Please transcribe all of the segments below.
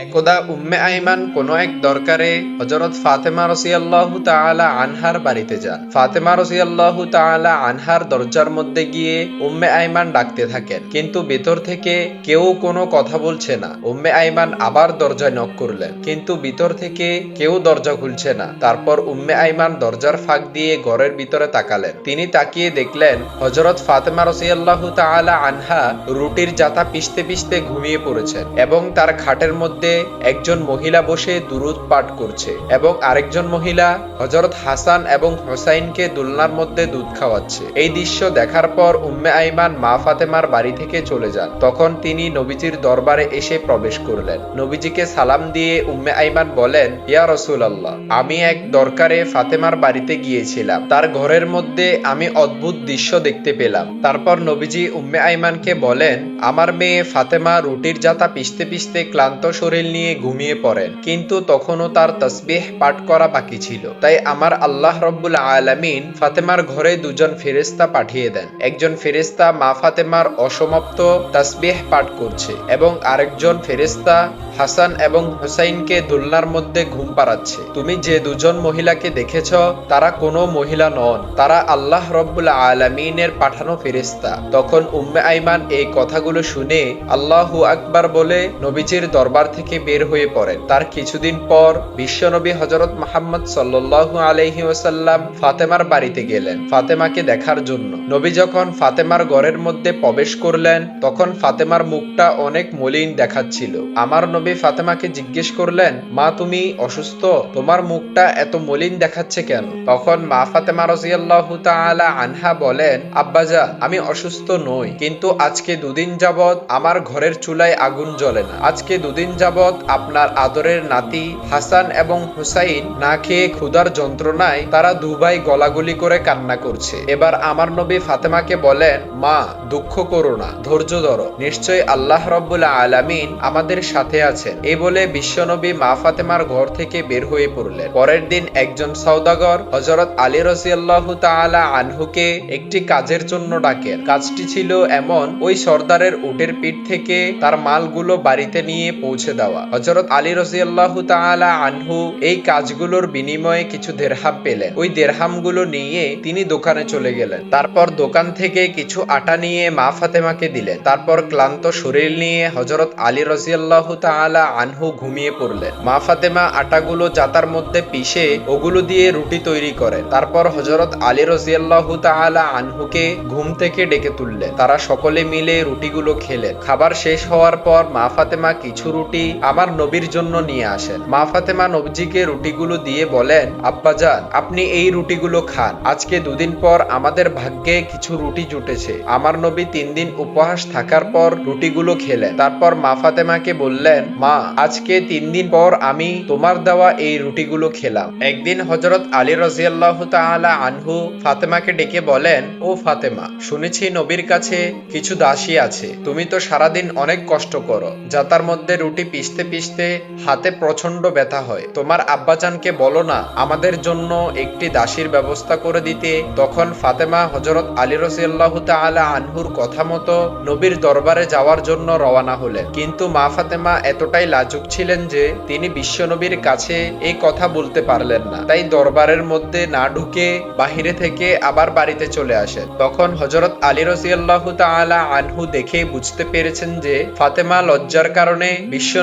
একদা উম্মে আইমান কোনো এক দরকারে হজরত ফাতেমা রসিয়াল্লাহু তাআলা আনহার বাড়িতে যান। ফাতেমা রসিয়াল্লাহু তাআলা আনহার দরজার মধ্যে গিয়ে উম্মে আইমান ডাকতে থাকেন। কিন্তু ভেতর থেকে কেউ কোনো কথা বলছে না। উম্মে আইমান আবার দরজায় নক করলেন। কিন্তু ভিতর থেকে কেউ দরজা খুলছে না। তারপর উম্মে আইমান দরজার ফাঁক দিয়ে ঘরের ভিতরে তাকালেন। তিনি তাকিয়ে দেখলেন হজরত ফাতেমা রসিয়াল্লাহু তাআলা আনহা রুটির জাতা পিষতে পিষতে ঘুমিয়ে পড়েছেন এবং তার খাটের মধ্যে একজন মহিলা বসে দুরুদ পাঠ করছে এবং আরেকজন মহিলা হজরত হাসান এবং হোসাইনকে দুলনার মধ্যে দুধ খাওয়াচ্ছে। এই দৃশ্য দেখার পর উম্মে আইমান মা ফাতেমার বাড়ি থেকে চলে যান। তখন তিনি নবীজির দরবারে এসে প্রবেশ করলেন। নবীজিকে সালাম দিয়ে উম্মে আইমান বলেন, ইয়া রসুল আল্লাহ আমি এক দরকারে ফাতেমার বাড়িতে গিয়েছিলাম। তার ঘরের মধ্যে আমি অদ্ভুত দৃশ্য দেখতে পেলাম। তারপর নবীজি উম্মে আইমানকে বলেন, আমার মেয়ে ফাতেমা রুটির জাতা পিষতে পিষতে ক্লান্ত শরীর নিয়ে ঘুমিয়ে পড়েন। কিন্তু তখনও তার তসবিহ পাঠ করা বাকি ছিল। তাই আমার আল্লাহ রব্বুল আলামিন ফাতেমার ঘরে দুজন ফেরেস্তা পাঠিয়ে দেন। একজন ফেরেস্তা মা ফাতেমার অসমাপ্ত তসবিহ পাঠ করছে এবং আরেকজন ফেরেস্তা হাসান এবং হুসাইনকে দোলনার মধ্যে ঘুম পাড়াচ্ছে। তুমি যে দুজন মহিলাকে দেখেছ, তারা কোনো মহিলা নন। তারা আল্লাহ রব্বুল আলমিনের পাঠানো ফেরেস্তা তখন উম্মে আইমান এই কথাগুলো শুনে আল্লাহু আকবার বলে, নবীজির দরবার থেকে বের হয়ে পড়েন। তার কিছুদিন পর বিশ্বনবী হজরত মোহাম্মদ সাল্লাল্লাহু আলাইহি ওয়াসাল্লাম ফাতেমার বাড়িতে গেলেন। ফাতেমাকে দেখার জন্য। নবী যখন ফাতেমার ঘরের মধ্যে প্রবেশ করলেন, তখন ফাতেমার মুখটা অনেক মলিন দেখাচ্ছিল। আমার নবী ফাতেমাকে জিজ্ঞেস করলেন, মা, তুমি অসুস্থ? তোমার মুখটা এত মলিন দেখাচ্ছে কেন? তখন মা ফাতেমা রাদিয়াল্লাহু তাআলা আনহা বলেন আব্বাজা আমি অসুস্থ নই, কিন্তু আজকে দুদিন যাবত আমার ঘরের চুলায় আগুন জ্বলে না। আজকে দুদিন যাবত আপনার আদরের নাতি হাসান এবং হুসাইন না খেয়ে ক্ষুধার যন্ত্রণায় তারা দুভাই গলাগুলি করে কান্না করছে। এবার আমার নবী ফাতেমাকে বলেন, মা, দুঃখ করো না, ধৈর্য ধরো। নিশ্চয়ই আল্লাহ রব্বুল আলামিন আমাদের সাথে আছেন। এই বলে বিশ্বনবী মা ফাতেমার ঘর থেকে বের হয়ে পড়লেন। পরের দিন একজন সৌদাগর হজরত আলী রসিয়াল্লাহু তাআলা আনহুকে একটি কাজের জন্য ডাকেন। কাজটি ছিল এমন, ওই সর্দারের উটের পিঠ থেকে তার মালগুলো বাড়িতে নিয়ে পৌঁছে দেওয়া। হজরত আলী রসিয়াল্লাহু তাআলা আনহু এই কাজগুলোর বিনিময়ে কিছু দেরহাম পেলেন। ওই দেরহামগুলো নিয়ে তিনি দোকানে চলে গেলেন। তারপর দোকান থেকে কিছু আটা নিয়ে মা ফাতেমাকে দিলেন। তারপর ক্লান্ত শরীর নিয়ে হজরত আলী রসিয়াল্লাহু তাআলা আনহু ঘুমিয়ে পড়লেন। মা ফাতেমা আটাগুলো জাতার মধ্যে পিষে ওগুলো দিয়ে রুটি তৈরি করেন। তারপর হজরত আলী রসিয়াল্লাহু তাআলা আনহুকে ঘুম থেকে ডেকে তুললেন। তারা সকলে মিলে রুটিগুলো খেলেন। খাবার শেষ হওয়ার পর মা ফাতেমা কিছু রুটি আমার নবীর জন্য নিয়ে আসেন। মা ফাতেমা নবজিকে রুটিগুলো দিয়ে বলেন আব্বাজান আপনি এই রুটিগুলো খান। আজকে দুদিন পর আমাদের ভাগ্যে কিছু রুটি জুটেছে। আমার নবী তিন দিন উপহাস থাকার পর রুটিগুলো খেলেন। তারপর মা ফাতেমাকে বললেন, মা, আজকে তিন দিন পর আমি তোমার দেওয়া এই রুটিগুলো খেলাম। একদিন হজরত আলী রাজিয়াল্লাহ তাআলা আনহু ফাতেমাকে ডেকে বলেন, ও ফাতেমা, শুনেছি নবীর কাছে কিছু দাসী আছে। তুমি তো সারাদিন অনেক কষ্ট করো। যাতার মধ্যে রুটি পিষতে পিষতে হাতে প্রচণ্ড ব্যথা হয়। তোমার আব্বাজানকে বলো না, আমাদের জন্য একটি দাসীর ব্যবস্থা করে দিতে। তখন ফাতেমা হজরত আলী রসিয়াল্লাহ তাআলা আনহুর কথা মতো নবীর দরবারে যাওয়ার জন্য রওনা হলেন। কিন্তু মা ফাতেমা এতটাই লাজুক ছিলেন যে তিনি বিশ্বনবীর কাছে এই কথা বলতে পারলেন না। তাই দরবারের মধ্যে না ঢুকে বাহিরে থেকে আবার বাড়িতে চলে আসেন। তখন হজরত আলী রসিয়াল্লাহ তাআলা আনহু দেখে বুঝতে পেরেছেন যে ফাতেমা লজ্জার কারণে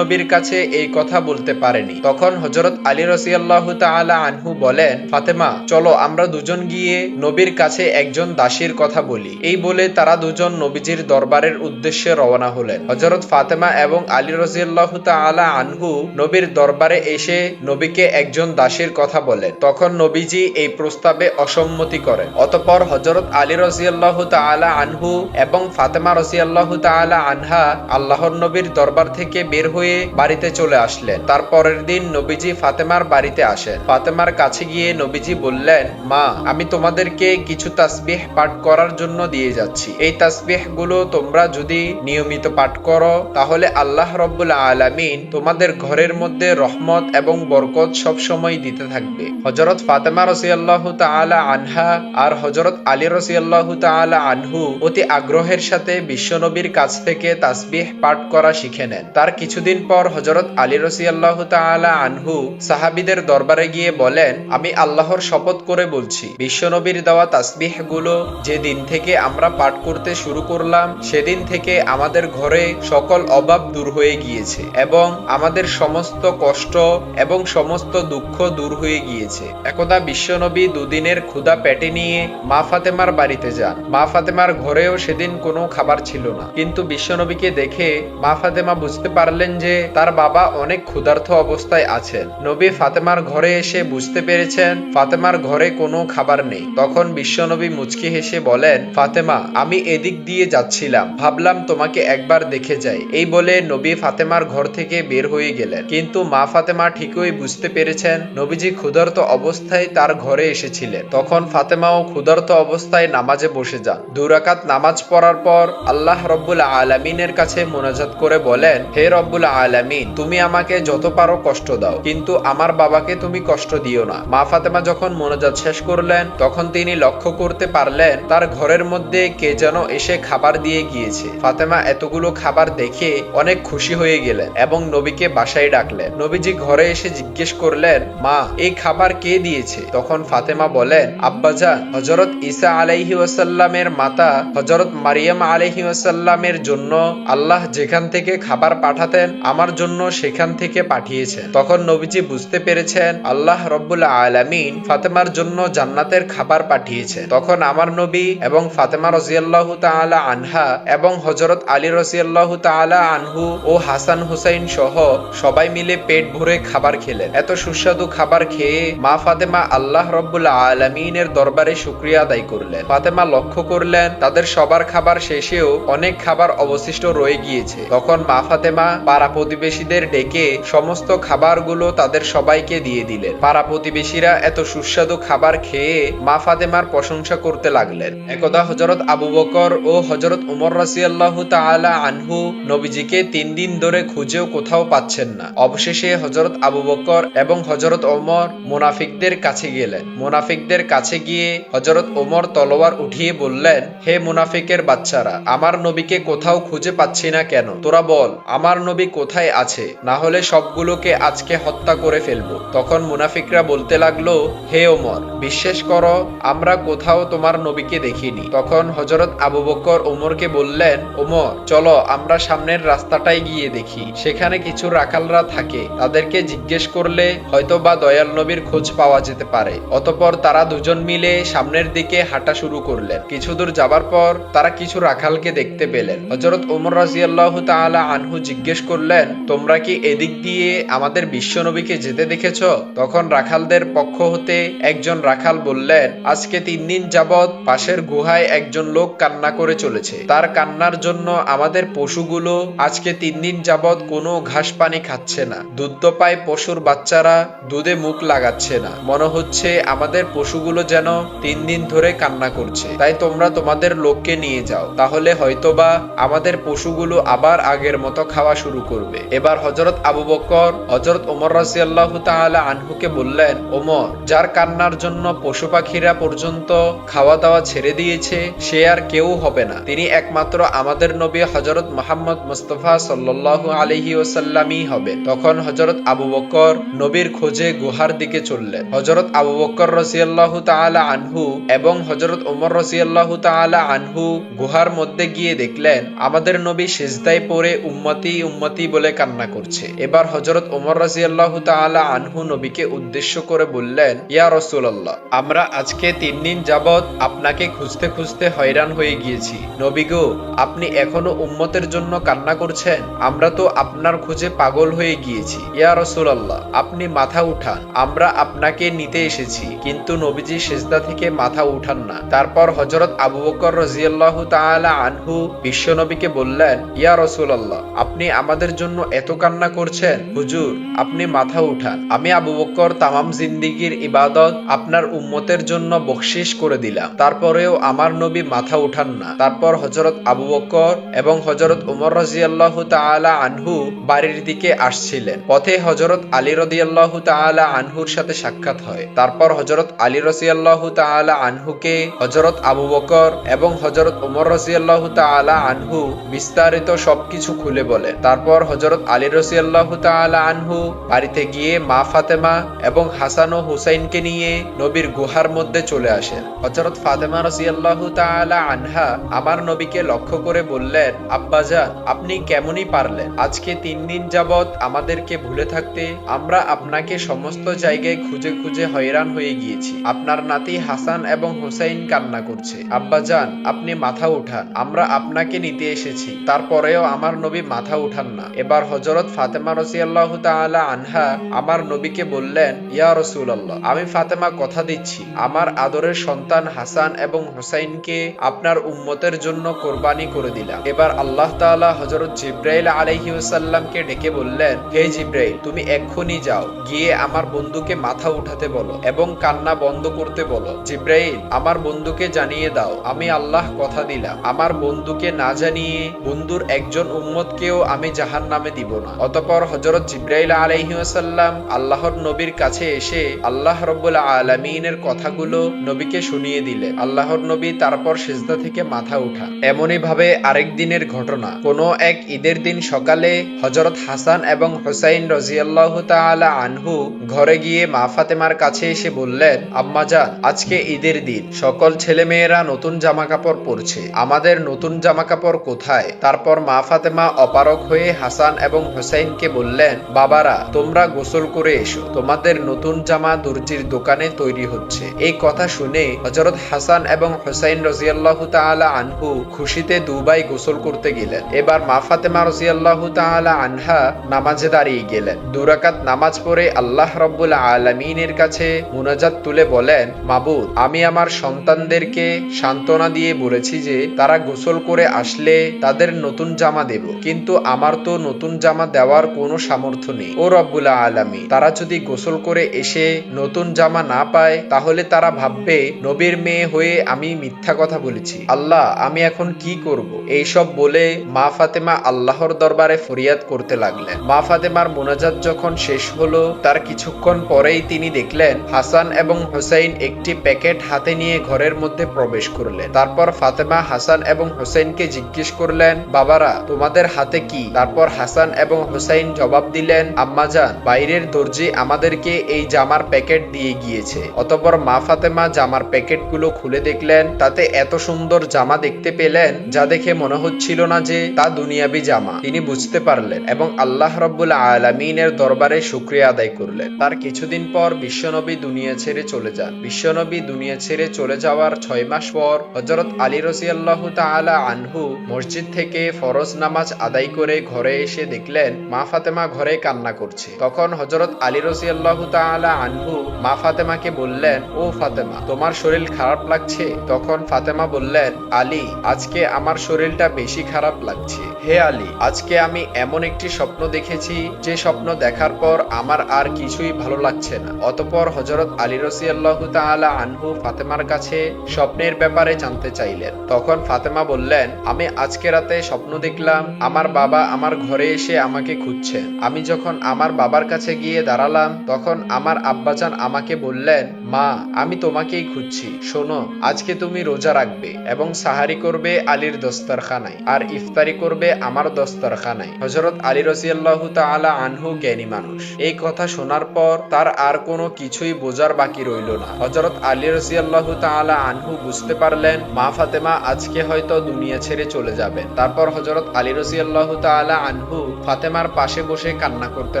বিশ্বনবীর কাছে এই কথা বলতে পারেনি। তখন হজরত আলী রসিয়াল্লাহ তাআলা আনহু বলেন, ফাতেমা, চলো আমরা দুজন গিয়ে নবীর কাছে একজন দাসীর কথা বলি। এই বলে তারা দুজন নবীজির দরবারের উদ্দেশ্যে রওনা হলেন। হজরত ফাতেমা এবং আলী রসিয়াল্লাহ তাআলা আনহু নবীর দরবারে এসে নবীকে একজন দাসীর কথা বলেন। তখন নবীজি এই প্রস্তাবে অসম্মতি করেন। অতপর হজরত আলী রসিয়াল্লাহ তাআলা আনহু এবং ফাতেমা রসিয়াল্লাহ তাআলা আনহা আল্লাহর নবীর দরবার থেকে বের হয়ে বাড়িতে চলে আসলেন। তারপরের দিন নবীজি ফাতেমার বাড়িতে আসেন। ফাতেমার কাছে গিয়ে নবীজি বললেন, মা, আমি তোমাদেরকে কিছু তাসবিহ পাঠ করার জন্য দিয়ে যাচ্ছি। এই তাসবিহগুলো তোমরা যদি নিয়মিত পাঠ করো, তাহলে আল্লাহ রব্বুল আলামিন তোমাদের ঘরের মধ্যে রহমত এবং বরকত সব সময় দিতে থাকবে। হজরত ফাতেমা রসিয়াল্লাহ তাআলা আনহা আর হজরত আলী রসিয়াল্লাহ তাআলা আনহু অতি আগ্রহের সাথে বিশ্বনবীর কাছ থেকে তাসবিহ পাঠ করা শিখে নেন। তার কিছুদিন পর হজরত আলী রসিয়াল্লাহ তাআলা আনহু সাহাবিদের দরবারে গিয়ে বলেন, আমি আল্লাহর শপথ করে বলছি, বিশ্বনবীর দেওয়া তাসবিহগুলো যেদিন থেকে আমরা পাঠ করতে শুরু করলাম, সেদিন থেকে আমাদের ঘরে সকল অভাব দূর হয়ে গিয়েছে এবং আমাদের সমস্ত কষ্ট এবং সমস্ত দুঃখ দূর হয়ে গিয়েছে। একদা বিশ্বনবী দুদিনের ক্ষুধা পেটে নিয়ে মা ফাতেমার বাড়িতে যান। মা ফাতেমার ঘরেও সেদিন কোনো খাবার ছিল না। কিন্তু বিশ্বনবীকে দেখে মা ফাতেমা বুঝতে পারলেন যে তার বাবা অনেক ক্ষুধার্ত অবস্থায় আছেন। নবী ফাতেমার ঘরে এসে বুঝতে পেরেছেন, ফাতেমার ঘরে কোনো খাবার নেই। তখন বিশ্বনবী মুচকি হেসে বলেন, ফাতেমা, আমি এদিক দিয়ে যাচ্ছিলাম। ভাবলাম তোমাকে একবার দেখে যাই। এই বলে নবী ফাতেমার ঘর থেকে বের হয়ে গেলেন। কিন্তু মা ফাতেমা ঠিকই বুঝতে পেরেছেন, নবীজি ক্ষুধার্ত অবস্থায় তার ঘরে এসেছিলেন। তখন ফাতেমাও ক্ষুধার্ত অবস্থায় নামাজে বসে যান। দুরাকাত নামাজ পড়ার পর আল্লাহ রব্বুল আলামিনের কাছে মোনাজাত করে বলেন, হে রব্বুল আলামিন, তুমি আমাকে যত পারো কষ্ট দাও। কিন্তু আমার বাবাকে তুমি কষ্ট দিও না। মা ফাতেমা যখন মোনাজাত শেষ করলেন, তখন তিনি লক্ষ্য করতে পারলেন, তার ঘরের মধ্যে কে যেন এসে খাবার দিয়ে গিয়েছে। ফাতেমা এতগুলো খাবার দেখে অনেক খুশি হয়ে গেলেন এবং নবীকে বাসায় ডাকলেন। নবীজি ঘরে এসে জিজ্ঞেস করলেন, মা, এই খাবার কে দিয়েছে? তখন ফাতেমা বলেন, আব্বাজান হজরত ঈসা আলাইহি ওয়াসাল্লামের মাতা হজরত মারিয়াম আলাইহি ওয়াসাল্লামের জন্য আল্লাহ যেখান থেকে খাবার পাঠাতেন আমার জন্য সেখান থেকে পাঠিয়েছেন তখন নবীজি বুঝতে পেরেছেন, আল্লাহ রব্বুল আলামিন ফাতেমার জন্য জান্নাতের খাবার পাঠিয়েছেন তখন আমার নবী এবং ফাতেমা রজিয়াল্লাহ তাআলা আনহা এবং হজরত আলী রজিয়াল্লাহ তাআলা আনহু ও হাসান হুসাইন সহ সবাই মিলে পেট ভরে খাবার খেলেন। এত সুস্বাদু খাবার খেয়ে মা ফাতেমা আল্লাহ রব্বুল আলমিনের দরবারে শুক্রিয়া আদায় করলেন। ফাতেমা লক্ষ্য করলেন, তাদের সবার খাবার শেষেও অনেক খাবার অবশিষ্ট রয়ে গিয়েছে। তখন মা ফাতেমা পাড়া প্রতিবেশীদের ডেকে সমস্ত খাবারগুলো তাদের সবাইকে দিয়ে দিলেন। পাড়া প্রতিবেশীরা এত সুস্বাদু খাবার খেয়ে মা ফাতেমার প্রশংসা করতে লাগলেন। একদা হজরত আবু বকর ও হজরত উমর রাসিয়াল্লাহ তাআলা আনহু নবীজিকে তিন দিন ধরে খুঁজেও কোথাও পাচ্ছেন না। অবশেষে হজরত আবু বকর এবং হজরত ওমর মুনাফিকদের কাছে গেলেন। মুনাফিকদের কাছে গিয়ে হজরত ওমর তলোয়ার উঠিয়ে বললেন, হে মুনাফিকের বাচ্চারা, আমার নবীকে কোথাও খুঁজে পাচ্ছি না কেন? তোরা বল, আমার নবী কোথায় আছে? না হলে সবগুলোকে আজকে হত্যা করে ফেলব। তখন মুনাফিকরা বলতে লাগল, হে ওমর, বিশ্বাস করো, আমরা কোথাও তোমার নবীকে দেখিনি। তখন হজরত আবু বকর ওমরকে বললেন, ওমর, চলো, আমরা সামনের রাস্তাটাই গিয়ে দেখি। সেখানে কিছু রাখালরা থাকে। তাদেরকে জিজ্ঞেস করলে হয়তো বা দয়াল নবীর খোঁজ পাওয়া যেতে পারে। অতপর তারা দুজন মিলে সামনের দিকে হাঁটা শুরু করলেন। কিছু দূর যাবার পর তারা কিছু রাখালকে দেখতে পেলেন। হজরত ওমর রাজিয়াল্লাহ তাআলা আনহু জিজ্ঞেস করলেন তোমরা কি এদিক দিয়ে আমাদের বিশ্ব নবীকে যেতে দেখেছ? তখন রাখালদের পক্ষ হতে একজন রাখাল বললেন, আজকে তিন দিন যাবৎ পাশের গুহায় একজন লোক কান্না করে চলেছে। তার কান্নার জন্য আমাদের পশুগুলো আজকে তিন দিন যাবৎ কোনো ঘাস পানি খাচ্ছে না। দুধ পায় পশুর বাচ্চারা দুধে মুখ লাগাচ্ছে না। মনে হচ্ছে আমাদের পশুগুলো যেন তিন দিন ধরে কান্না করছে। তাই তোমরা তোমাদের লোককে নিয়ে যাও। তাহলে হয়তোবা আমাদের পশুগুলো আবার আগের মতো খাওয়া শুরু করবে। এবার হজরত আবু বকর হজরত ওমর রাজিয়াল্লাহ তাআলা আনহুকে বললেন, ওমর, যার কান্নার জন্য পশু পাখিরা পর্যন্ত খাওয়া দাওয়া ছেড়ে দিয়েছে, সে আর কেউ হবে না। তিনি একমাত্র আমাদের নবী হজরত মোহাম্মদ মুস্তফা সাল্লাল্লাহু আলাইহি ওসাল্লামই হবে। তখন হজরত আবু বকর নবীর খোঁজে গুহার দিকে চললেন। হজরত আবু বকর রসিয়াল্লাহ তাআলা আনহু এবং হজরত ওমর রসিয়াল্লাহ তাআলা আনহু গুহার মধ্যে গিয়ে দেখলেন, আমাদের নবী সেজদায় পড়ে উম্মতি উম্মতি বলে কান্না করছে। এবার হজরত ওমর রাজিয়াল্লাহ তাআলা আনহু নবীকে উদ্দেশ্য করে বললেন, ইয়া রসুল্লাহ আমরা আজকে তিন দিন যাবৎ আপনাকে খুঁজতে খুঁজতে হয়রান হয়ে গিয়েছি। নবী গো, আপনি এখনও উম্মতের জন্য কান্না করছেন? আমরা তো আপনার খোঁজে পাগল হয়ে গিয়েছি। ইয়া রসুল্লাহ আপনি মাথা উঠান। আমরা আপনাকে নিতে এসেছি, কিন্তু নবীজি সেজদা থেকে মাথা উঠান না। তারপর হজরত আবু বকর রাজিয়াল্লাহ তাআলা আনহু বিশ্বনবীকে বললেন, ইয়া রসুল্লাহ আপনি আমাদের জন্য এত কান্না করছেন? হুজুর, আপনি মাথা উঠান। আমি আবু বকর তামাম জিন্দিগির ইবাদত আপনার উম্মতের জন্য বকশিস করে দিলাম। তারপরেও আমার নবী মাথা উঠান না। তারপর হজরত আবু বকর এবং হজরত উমর রাজিয়াল্লাহ তাআলা আনহু বাড়ির দিকে আসছিলেন। পথে হজরত আলী রদিয়াল্লাহ তাআলা আনহুর সাথে সাক্ষাৎ হয়। তারপর হজরত আলী রসিয়াল্লাহ তাআলা আনহুকে হজরত আবু বকর এবং হজরত উমর রসিয়াল্লাহ তাআলা আনহু বিস্তারিত সবকিছু খুলে বলে তারপর হজরত আলী রসিয়াল্লাহ তাআলা আনহু বাড়িতে গিয়ে মা ফাতেমা এবং হাসান ও হুসাইনকে নিয়ে নবীর গুহার মধ্যে চলে আসেন। হজরত ফাতেমা রসিয়াল্লাহ তাআলা আনহা আমার নবীকে লক্ষ্য করে বললেন আব্বাজান আপনি কেমনই পারলেন? আজকে তিন দিন যাবৎ আমাদেরকে ভুলে থাকতে আমরা আপনাকে সমস্ত জায়গায় খুঁজে খুঁজে হয়রান হয়ে গিয়েছি। আপনার নাতি হাসান এবং হুসাইন কান্না করছে। আব্বাজান আপনি মাথা উঠান, আমরা আপনাকে নিতে এসেছি। তারপরেও আমার নবী মাথা উঠান না। এবার হজরত ফাতেমা রসিয়াল্লাহ তাআলা আনহা আমার নবীকে বললেন, ইয়া রসুলাল্লাহ, আমি ফাতেমা কথা দিচ্ছি। আমার আদরের সন্তান হাসান এবং হুসাইনকে আপনার উম্মতের জন্য কোরবানি করে দিলাম। এবার আল্লাহ তাআলা হজরত জিব্রাইল আলাইহি ওয়াসাল্লামকে ডেকে বললেন, হে জিব্রাইল, তুমি এক্ষুনি যাও, গিয়ে আমার বন্ধুকে মাথা উঠাতে বলো এবং কান্না বন্ধ করতে বলো। জিব্রাইল, আমার বন্ধুকে জানিয়ে দাও, আমি আল্লাহ কথা দিলাম। আমার বন্ধুকে না জানিয়ে বন্ধুর একজন উম্মতকেও আমি জাহান নামে দিব না। অতপর হজরত জিব্রাইল আলাইহি ওয়াসাল্লাম আল্লাহর নবীর কাছে এসে আল্লাহ রব্বুল আলামিনের কথাগুলো নবীকে শুনিয়ে দিলেন। আল্লাহর নবী তারপর সেজদা থেকে মাথা উঠা। এমনই ভাবে আরেক দিনের ঘটনা। কোনো এক ঈদের দিন সকালে হজরত হাসান এবং হুসাইন রাজিয়াল্লাহ তাআলা আনহু ঘরে গিয়ে মা ফাতেমার কাছে এসে বললেন আম্মাজান আজকে ঈদের দিন। সকল ছেলেমেয়েরা নতুন জামা কাপড় পরছে। আমাদের নতুন জামা কাপড় কোথায়? তারপর মা ফাতেমা অপারক হয়ে হাসান এবং হুসাইনকে বললেন, বাবারা, তোমরা গোসল করে এসো। তোমাদের নতুন জামা দর্জির দোকানে তৈরি হচ্ছে। এই কথা শুনে হজরত হাসান এবং হুসাইন রাজিয়াল্লাহ তাআলা আনহু খুশিতে দুবাই গোসল করতে গেলেন। এবার মা ফাতেমা রাজিয়াল্লাহ তাআলা আনহা নামাজে দাঁড়িয়ে গেলেন। দুরাকাত নামাজ পড়ে আল্লাহ রব্বুল আলামিনের কাছে মুনাজাত তুলে বলেন, মাবুদ, আমি আমার সন্তানদেরকে সান্ত্বনা দিয়ে বলেছি যে, তারা গোসল করে আসলে তাদের নতুন জামা দেব। কিন্তু আমার তো নতুন জামা দেওয়ার কোনো সামর্থ্য নেই। ও রব্বুল আলামিন, তারা যদি গোসল করে এসে নতুন জামা না পায়, তাহলে তারা ভাববে, নবীর মেয়ে হয়ে আমি মিথ্যা কথা বলেছি। আল্লাহ, আমি এখন কি করব? এইসব বলে মা ফাতেমা আল্লাহর দরবারে ফরিয়াদ করতে লাগলেন। মা ফাতেমার মোনাজাত যখন শেষ হলো, তার কিছুক্ষণ পরেই তিনি দেখলেন, হাসান এবং হুসাইন একটি প্যাকেট হাতে নিয়ে ঘরের মধ্যে প্রবেশ করলেন। তারপর ফাতেমা, হাসান এবং হুসাইনকে জিজ্ঞেস করলেন, বাবারা, তোমাদের হাতে কি? তারপর হাসান এবং হুসাইন জবাব দিলেন আম্মাজান বাইরের দর্জি আমাদেরকে এই জামার প্যাকেট দিয়ে গিয়েছে। অতপর মা ফাতেমা জামার প্যাকেটগুলো খুলে দেখলেন, তাতে এত সুন্দর জামা দেখতে পেলেন যা দেখে মনে হচ্ছিল না যে তা দুনিয়াবি জামা। তিনি বুঝতে পারলেন এবং আল্লাহ রব্বুল আলমিনের দরবারে শুক্রিয়া আদায় করলেন। তার কিছুদিন পর বিশ্বনবী দুনিয়া ছেড়ে চলে যান। বিশ্বনবী দুনিয়া ছেড়ে চলে যাওয়ার ছয় মাস পর হজরত আলী রসিয়াল্লাহ তাআলা আনহু মসজিদ থেকে ফরজ নামাজ আদায় করে ঘরে এসে দেখলেন মা ফাতেমা ঘরে কান্না করছে। তখন হজরত আলী রসিয়াল্লাহ তাআলা আনহু মা ফাতেমাকে বললেন, ও ফাতেমা, তোমার শরীর খারাপ লাগছে? তখন ফাতেমা বললেন, আলী, আজকে আমার শরীরটা বেশি খারাপ লাগছে। হে আলী, আজকে আমি এমন একটি স্বপ্ন দেখেছি, যে স্বপ্ন দেখার পর আমার আর কিছুই ভালো লাগছে না। অতপর হজরত আলী রসিয়াল্লাহ তাআলা আনহু ফাতেমার কাছে স্বপ্নের ব্যাপারে জানতে চাইলেন। তখন ফাতেমা বললেন, আমি আজকে রাতে স্বপ্ন দেখলাম, আমার বাবা আমার ঘরে এসে আমাকে খুঁজছেন আমি যখন আমার বাবার কাছে গিয়ে দাঁড়ালাম, তখন আমার আব্বাজান আমাকে বললেন, মা, আমি তোমাকেই খুঁজছি। শোনো, আজকে তুমি রোজা রাখবে এবং সাহারি করবে আলীর দস্তরখানায় আর ইফতারি করবে আমার দস্তরখানায়। হজরত আলী রসিয়াল্লাহ তাআলা আনহু জ্ঞানী মানুষ। এই কথা শোনার পর তার আর কোনো কিছুই বোঝার বাকি রইল না। হজরত আলী রসিয়াল্লাহ তাআলা আনহু বুঝতে পারলেন, মা ফাতেমা, আজকে হয়তো দুনিয়া ছেড়ে চলে যাবেন তারপর হজরত আলী রসিয়াল্লাহ তাআলা আনহু ফাতেমার পাশে বসে কান্না করতে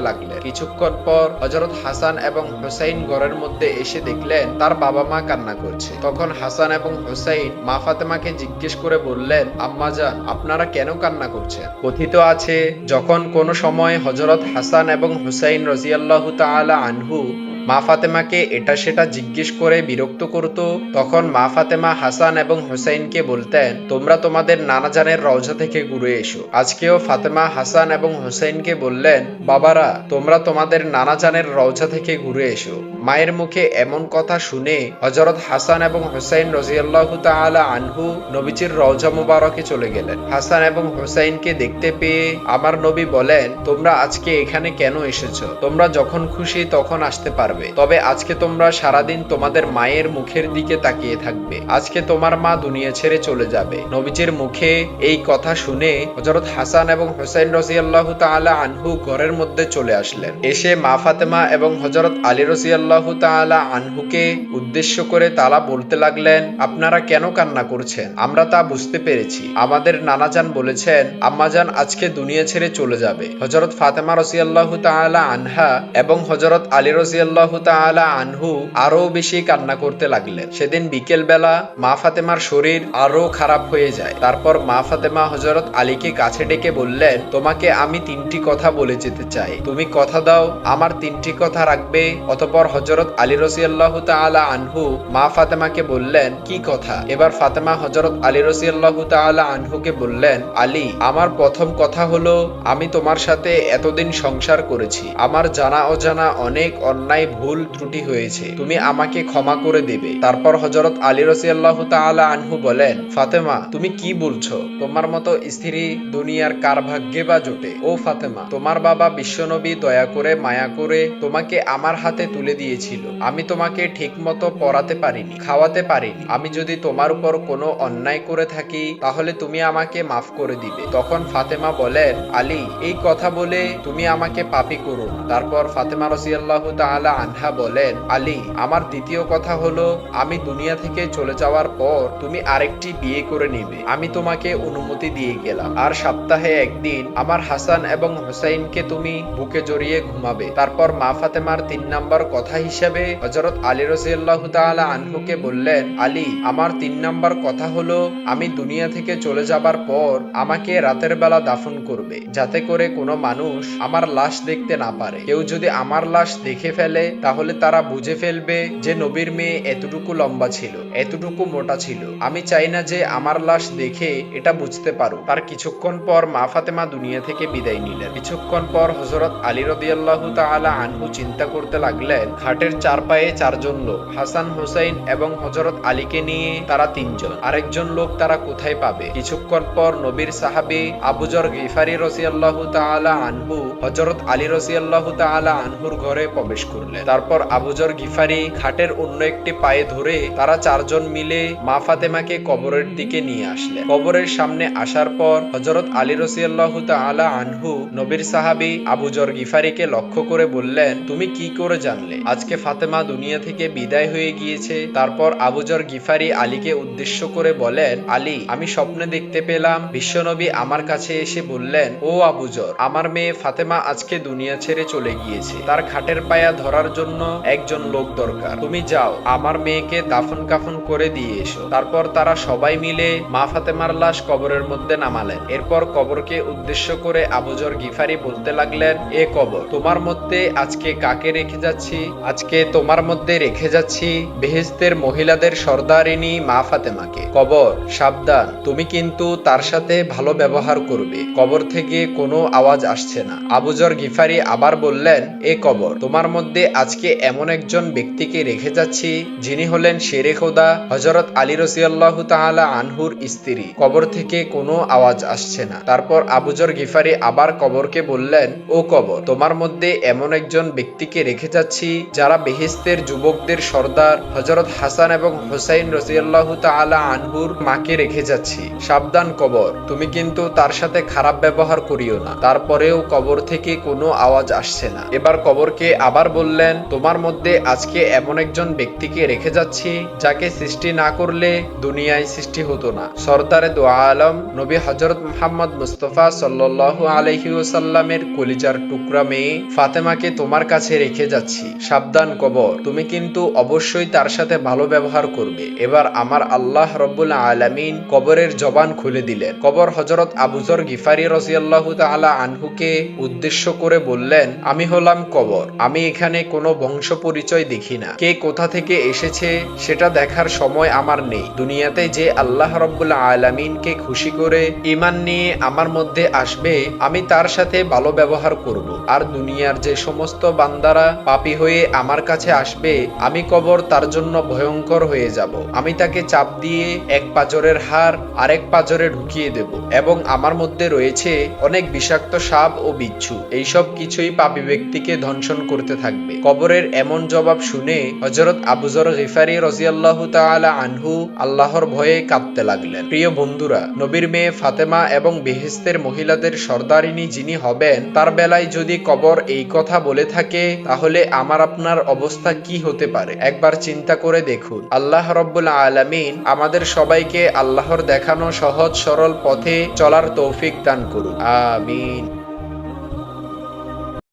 লাগলেন কিছুক্ষণ পর হজরত হাসান এবং হুসাইন ঘরের মধ্যে এসে দেখলেন, তার বাবা মা কান্না করছে। তখন হাসান এবং হুসাইন মা ফাতেমাকে জিজ্ঞেস করে বললেন, আম্মা যান আপনারা কেন কান্না করছেন? কথিত আছে, যখন কোনো সময় হজরত হাসান এবং হুসাইন রাজিয়াল্লাহু তাআলা আনহু মা ফাতেমাকে এটা সেটা জিজ্ঞেস করে বিরক্ত করত। তখন মা ফাতেমা হাসান এবং হুসাইনকে বলতেন, তোমরা তোমাদের নানাজানের রওজা থেকে ঘুরে এসো। আজকেও ফাতেমা হাসান এবং হুসাইনকে বললেন, বাবারা, তোমরা তোমাদের নানাজানের রওজা থেকে ঘুরে এসো। মায়ের মুখে এমন কথা শুনে হজরত হাসান এবং হুসাইন রাজিয়াল্লাহু তাআলা আনহু নবীজির রওজা মুবারকে চলে গেলেন। হাসান এবং হুসাইনকে দেখতে পেয়ে আমার নবী বলেন, তোমরা আজকে এখানে কেন এসেছ? তোমরা যখন খুশি তখন আসতে পারো। পারবে। তবে আজকে তোমরা সারাদিন তোমাদের মায়ের মুখের দিকে তাকিয়ে থাকবে। আজকে তোমার মা দুনিয়া ছেড়ে চলে যাবে। নবীজির মুখে এই কথা শুনে হজরত হাসান এবং হোসেন রসিয়াল্লাহ তাআলা আনহু ঘরের মধ্যে চলে আসলেন। এসে মা ফাতেমা এবং হজরত আলী রসিয়াল্লাহ তাআলা আনহুকে উদ্দেশ্য করে তালা বলতে লাগলেন, আপনারা কেন কান্না করছেন? আমরা তা বুঝতে পেরেছি। আমাদের নানাজান বলেছেন, আম্মাজান আজকে দুনিয়া ছেড়ে চলে যাবে। হজরত ফাতেমা রসিয়াল্লাহ তাআলা আনহা এবং হজরত আলী রসিয়াল্লাহ তাআলা আনহু আরও বেশি কান্না করতে লাগলেন। সেদিন বিকেল বেলা মা ফাতেমার শরীর আরও খারাপ হয়ে যায়। তারপর মা ফাতেমা হজরত আলীকে কাছে ডেকে বললেন, তোমাকে আমি তিনটি কথা বলে যেতে চাই। তুমি কথা দাও, আমার তিনটি কথা রাখবে। অতপর হজরত আলী রসিয়াল্লাহ তাআলা আনহু মা ফাতেমাকে বললেন, কি কথা? এবার ফাতেমা হজরত আলী রসিয়াল্লাহ তাআলা আনহুকে বললেন, আলী, আমার প্রথম কথা হলো, আমি তোমার সাথে এতদিন সংসার করেছি। আমার জানা অজানা অনেক অন্যায় ভুল ত্রুটি হয়েছে। তুমি আমাকে ক্ষমা করে দেবে। তারপর হজরত আলী রসিয়াল্লাহ তাআলা আনহু বলেন, ফাতেমা, তুমি কি বলছো? তোমার মতো স্ত্রী দুনিয়ার কার ভাগ্যে বা জোটে। ও ফাতেমা, তোমার বাবা বিশ্বনবী দয়া করে, মায়া করে তোমাকে আমার হাতে তুলে দিয়েছিল। আমি তোমাকে ঠিক মতো পড়াতে পারিনি, খাওয়াতে পারিনি। আমি যদি তোমার উপর কোনো অন্যায় করে থাকি, তাহলে তুমি আমাকে মাফ করে দিবে। তখন ফাতেমা বলেন, আলী, এই কথা বলে তুমি আমাকে পাপি করো তারপর ফাতেমা রসিয়াল্লাহ তাআলা আনহা বলেন আলী, আমার দ্বিতীয় কথা হলো, আমি দুনিয়া থেকে চলে যাওয়ার পর তুমি আরেকটি বিয়ে করে নিবে। আমি তোমাকে অনুমতি দিয়ে গেলাম। আর সপ্তাহে একদিন আমার হাসান এবং হোসাইনকে তুমি বুকে জড়িয়ে ঘুমাবে। তারপর মা ফাতেমার তিন নাম্বার কথা হিসেবে হজরত আলী রসিয়াল্লাহ তাআলা আনহুকে বললেন, আলী, আমার তিন নাম্বার কথা হলো, আমি দুনিয়া থেকে চলে যাবার পর আমাকে রাতের বেলা দাফন করবে। যাতে করে কোনো মানুষ আমার লাশ দেখতে না পারে। কেউ যদি আমার লাশ দেখে ফেলে তাহলে তারা বুঝে ফেলবে যে নবীর মেয়ে এতটুকু লম্বা ছিল, এতটুকু মোটা ছিল। আমি চাই না যে আমার লাশ দেখে এটা বুঝতে পারো। তার কিছুক্ষণ পর মা ফাতেমা দুনিয়া থেকে বিদায় নিলেন। কিছুক্ষণ পর হজরত আলী রদিয়াল্লাহু তাআলা আনহু চিন্তা করতে লাগলেন খাটের চার পায়ে চারজন লোক, হাসান হোসেন এবং হজরত আলীকে নিয়ে তারা তিনজন। আরেকজন লোক তারা কোথায় পাবে? কিছুক্ষণ পর নবীর সাহাবী আবুজর গিফারি রসিয়াল্লাহু তাআলা আনহু হজরত আলী রসিয়াল্লাহু তাআলা আনহুর ঘরে প্রবেশ করলেন। তারপর আবুজর গিফারি খাটের অন্য একটি পায়ে ধরে তারা চারজন মিলে মা ফাতেমাকে কবরের দিকে নিয়ে আসলেন। কবরের সামনে আসার পর হজরত আলী রসিয়াল্লাহু তাআলা আনহু নবীর সাহাবী আবুজর গিফারিকে লক্ষ্য করে বললেন, তুমি কি করে জানলে? আজকে ফাতেমা দুনিয়া থেকে বিদায় হয়ে গিয়েছে। তারপর আবুজর গিফারি আলীকে উদ্দেশ্য করে বলেন, আলী, আমি স্বপ্নে দেখতে পেলাম। বিশ্বনবী আমার কাছে এসে বললেন, ও আবুজর আমার মেয়ে ফাতেমা আজকে দুনিয়া ছেড়ে চলে গিয়েছে। তার খাটের পায়া ধরার জন্য একজন লোক দরকার। তুমি যাও, আমার মেয়েকে দাফন কাফন করে দিয়ে এসো। তারপর তারা সবাই মিলে মা ফাতেমার লাশ কবরের মধ্যে নামালেন। এরপর কবরকে উদ্দেশ্য করে আবুজর গিফারি বলতে লাগলেন, এ কবর, তোমার মধ্যে আজকে কাকে রেখে যাচ্ছি? আজকে তোমার মধ্যে রেখে যাচ্ছি বেহেস্তের মহিলাদের সর্দারিনী মা ফাতেমাকে। কবর, সাবধান, তুমি কিন্তু তার সাথে ভালো ব্যবহার করবে। কবর থেকে কোনো আওয়াজ আসছে না। আবুজর গিফারি আবার বললেন, এ কবর, তোমার মধ্যে আজকে এমন একজন ব্যক্তিকে রেখে যাচ্ছি, যিনি হলেন শেরে খোদা হজরত আলী রসিয়াল্লাহ তাআলা আনহুর স্ত্রী। কবর থেকে কোনো আওয়াজ আসছে না। তারপর আবুজর গিফারি আবার কবরকে বললেন, ও কবর, তোমার মধ্যে এমন একজন ব্যক্তিকে রেখে যাচ্ছি, যারা বেহেস্তের যুবকদের সর্দার হজরত হাসান এবং হোসাইন রসিয়াল্লাহ তাআলা আনহুর মাকে রেখে যাচ্ছি। সাবধান কবর, তুমি কিন্তু তার সাথে খারাপ ব্যবহার করিও না। তারপরেও কবর থেকে কোনো আওয়াজ আসছে না। এবার কবরকে আবার বললেন তোমার মধ্যে আজকে এমন একজন ব্যক্তিকে রেখে যাচ্ছি যাকে সৃষ্টি না করলে দুনিয়ায় সৃষ্টি হতো না। সর্দারে দোয়া আলম, নবী হজরত মোহাম্মদ মুস্তফা সাল্লাল্লাহু আলাইহি ওয়াসাল্লামের কলিজার টুকরা মেয়ে ফাতেমাকে তোমার কাছে রেখে যাচ্ছি। সাবধান কবর, তুমি কিন্তু অবশ্যই তার সাথে ভালো ব্যবহার করবে। এবার আমার আল্লাহ রব্বুল আলামিন কবরের জবান খুলে দিলেন। কবর হজরত আবুজর গিফারি রসিয়াল্লাহু তাআলা আনহুকে উদ্দেশ্য করে বললেন, আমি হলাম কবর, আমি এখানে কোনো বংশ পরিচয় দেখি না। কে কোথা থেকে এসেছে, সেটা দেখার সময় আমার নেই। দুনিয়াতে যে আল্লাহ রব্বুল আলামিনকে খুশি করে ইমান নিয়ে আমার মধ্যে আসবে, আমি তার সাথে ভালো ব্যবহার করব। আর দুনিয়ার যে সমস্ত বান্দারা পাপি হয়ে আমার কাছে আসবে, আমি কবর তার জন্য ভয়ঙ্কর হয়ে যাব। আমি তাকে চাপ দিয়ে এক পাজরের হার আরেক পাজরে ঢুকিয়ে দেব এবং আমার মধ্যে রয়েছে অনেক বিষাক্ত সাপ ও বিচ্ছু। এইসব কিছুই পাপী ব্যক্তিকে ধ্বংসন করতে থাকবে। কবরের এমন জবাব শুনে হজরত আবুজর গিফারি রাজিয়াল্লাহু তাআলা আনহু আল্লাহর ভয়ে কাঁদতে লাগলেন। প্রিয় বন্ধুরা, নবীর মেয়ে ফাতেমা এবং বেহেস্তের মহিলাদের সর্দারিনী যিনি হবেন, তার বেলায় যদি কবর এই কথা বলে থাকে, তাহলে আমার আপনার অবস্থা কি হতে পারে? একবার চিন্তা করে দেখুন। আল্লাহ রব্বুল আলামিন আমাদের সবাইকে আল্লাহর দেখানো সহজ সরল পথে চলার তৌফিক দান করুন। আমিন।